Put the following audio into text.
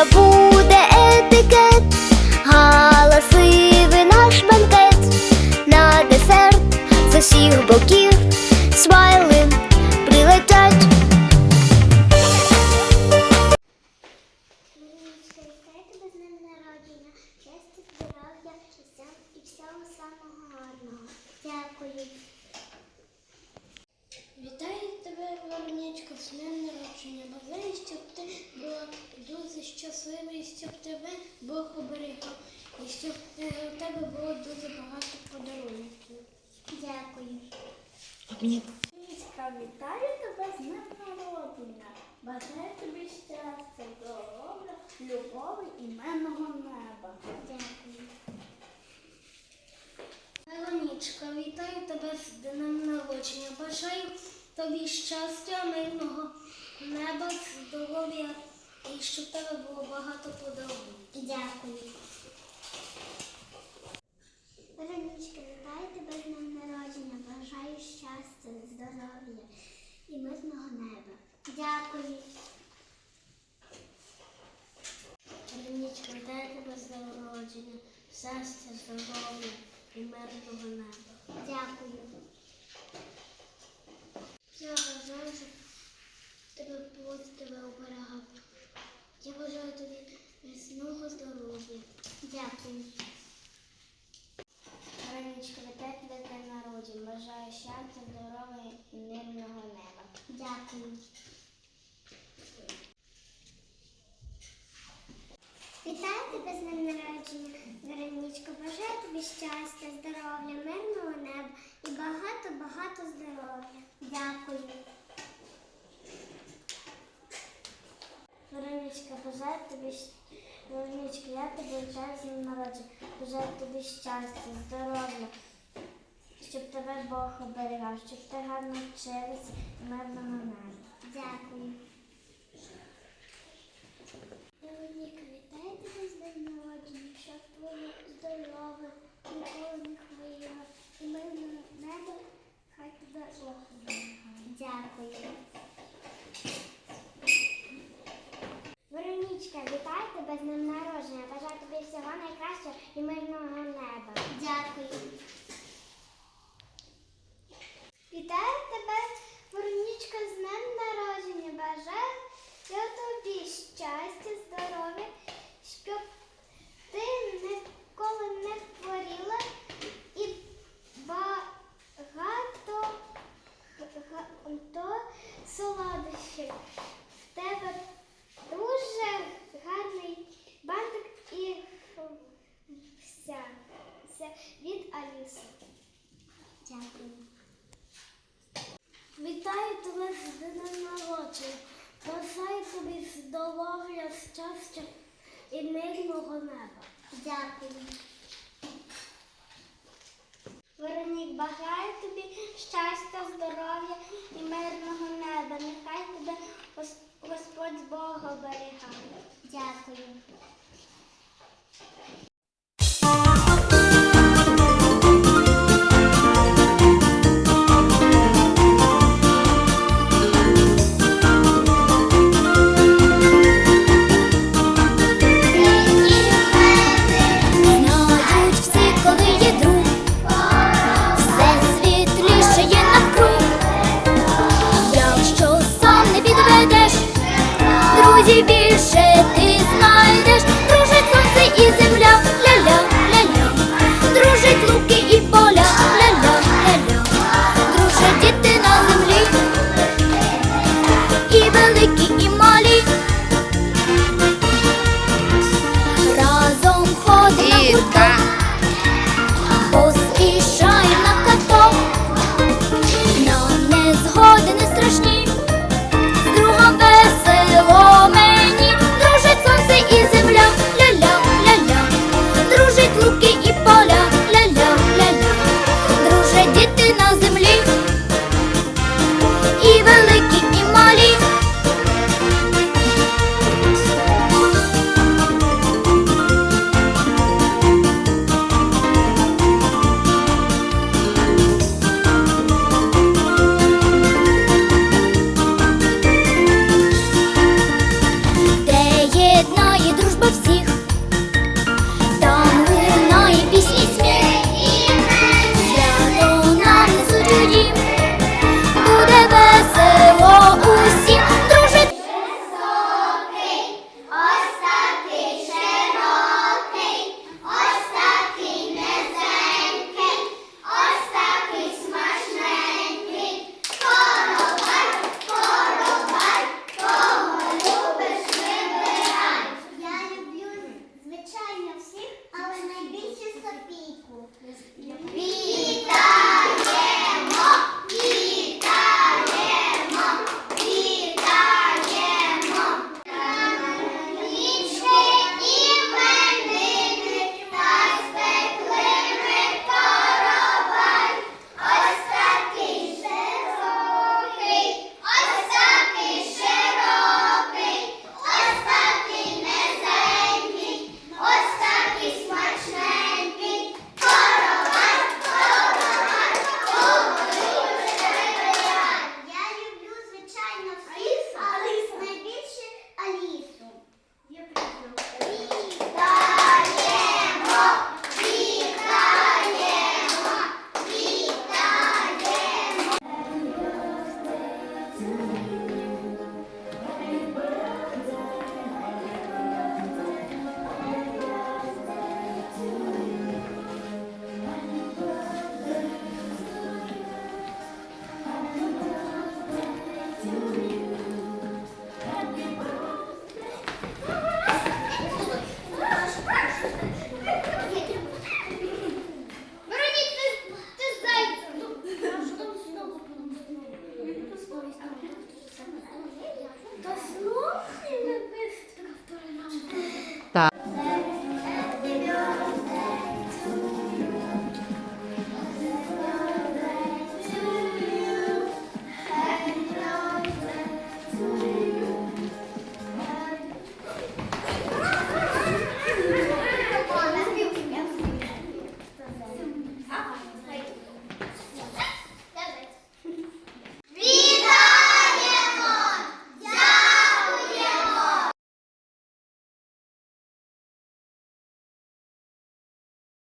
забуде етикет, галасивий наш банкет, на десерт з усіх боків. Бог оберігав. І щоб е, у тебе було дуже багато подарунків. Дякую. Мариночка, вітаю тебе з днем народження. Бажаю тобі щастя, здоров'я, любові і мирного неба. Дякую. Веронічка, вітаю тебе з днем народження. Бажаю тобі щастя, мирного неба, здоров'я і щоб тебе було багато подарунків. Дякую. Веронічка, вітаю тебе з днем народження. Бажаю щастя, здоров'я і мирного неба. Дякую. Веронічка, вітаю тебе з днем народження. Щастя, здоров'я і мирного неба. Дякую. Я бажаю, щоб тебе Бог тебе оберігав. Я бажаю тобі міцного здоров'я. Дякую. Ранічка, вітаю тебе з днем народження. Бажаю щастя, здоров'я і мирного неба. Дякую. Вітаю тебе з днем народження, Веронічко. Бажаю тобі щастя, здоров'я, мирного неба і багато-багато здоров'я. Дякую. Веронічка, бажаю тобі Веронічка, я вітаю з днем народження. Бажаю тобі щастя, здоров'я, щоб тебе Бог оберігав, щоб ти гарно вчилась і мирного неба. Дякую. Вероніка, вітаю тебе з днем народження, щоб твоє здоров'я ніколи не. І мирне небо хай тебе Бог оберігає. Дякую. Веронічка, вітаю тебе з днем народження. Бажаю тобі всього найкращого мирного неба. Дякую. Вітаю тебе, Веронічка, з днем народження. Бажаю я тобі щастя, здоров'я, щоб ти ніколи не хворіла і багато багато солодощів. В тебе дуже гарний бантик і вся. Це від Аліси. Дякую. Вітаю тебе з днем народження. Бажаю тобі здоров'я, щастя і мирного неба. Дякую. Веронік, бажаю тобі щастя, здоров'я і мирного неба. Нехай тебе Господь Бог оберігає. Дякую.